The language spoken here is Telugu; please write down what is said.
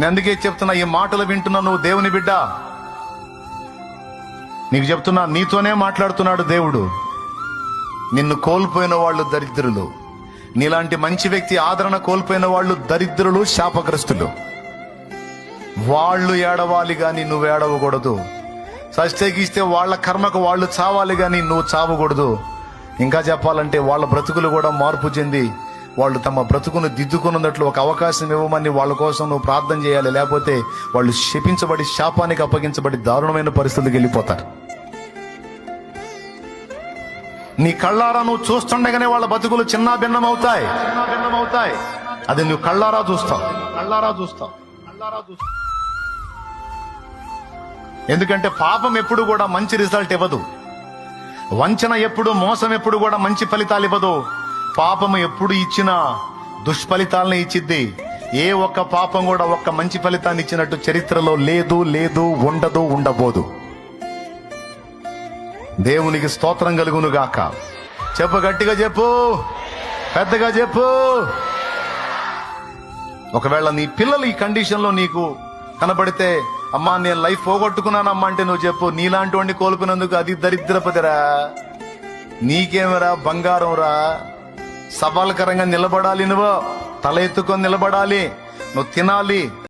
నేను అందుకే చెప్తున్నా ఈ మాటలు వింటున్నా నువ్వు దేవుని బిడ్డ. నీకు చెప్తున్నా నీతోనే మాట్లాడుతున్నాడు దేవుడు. నిన్ను కోల్పోయిన వాళ్ళు దరిద్రులు. నీలాంటి మంచి వ్యక్తి ఆదరణ కోల్పోయిన వాళ్ళు దరిద్రులు శాపగ్రస్తులు. వాళ్ళు ఏడవాలి కానీ నువ్వు ఏడవకూడదు. సస్తేగిస్తే వాళ్ళ కర్మకు వాళ్ళు చావాలి కానీ నువ్వు చావకూడదు. ఇంకా చెప్పాలంటే వాళ్ళ బ్రతుకులు కూడా మార్పు చెంది వాళ్ళు తమ బ్రతుకును దిద్దుకున్నట్లు ఒక అవకాశం ఇవ్వమని వాళ్ళ కోసం నువ్వు ప్రార్థన చేయాలి. లేకపోతే వాళ్ళు శపించబడి శాపానికి అప్పగించబడి దారుణమైన పరిస్థితులకు వెళ్ళిపోతారు. నీ కళ్ళారా నువ్వు చూస్తుండగానే వాళ్ళ బతుకులు చిన్న భిన్నమవుతాయి భిన్నం భిన్నమవుతాయి అది నువ్వు కళ్ళారా చూస్తావు. కళ్ళారా చూస్తావు. కళ్ళారా చూస్తావు. ఎందుకంటే పాపం ఎప్పుడు కూడా మంచి రిజల్ట్ ఇవ్వదు. వంచన ఎప్పుడు మోసం ఎప్పుడు కూడా మంచి ఫలితాలు ఇవ్వదు. పాపము ఎప్పుడు ఇచ్చినా దుష్ఫలితాలను ఇచ్చిద్ది. ఏ ఒక్క పాపం కూడా ఒక్క మంచి ఫలితాన్ని ఇచ్చినట్టు చరిత్రలో లేదు లేదు ఉండదు ఉండబోదు. దేవునికి స్తోత్రం కలుగును గాక చెప్పు గట్టిగా చెప్పు. పెద్దగా చెప్పు. ఒకవేళ నీ పిల్లలు ఈ కండిషన్లో నీకు కనబడితే అమ్మా నేను లైఫ్ పోగొట్టుకున్నానమ్మా అంటే నువ్వు చెప్పు. నీలాంటి వాడిని కోల్పోయినందుకు అది దరిద్రపతిరా. నీకేమరా బంగారం రా సవాలకరంగా నిలబడాలి నువ్వు తల ఎత్తుకొని నిలబడాలి. నువ్వు తినాలి.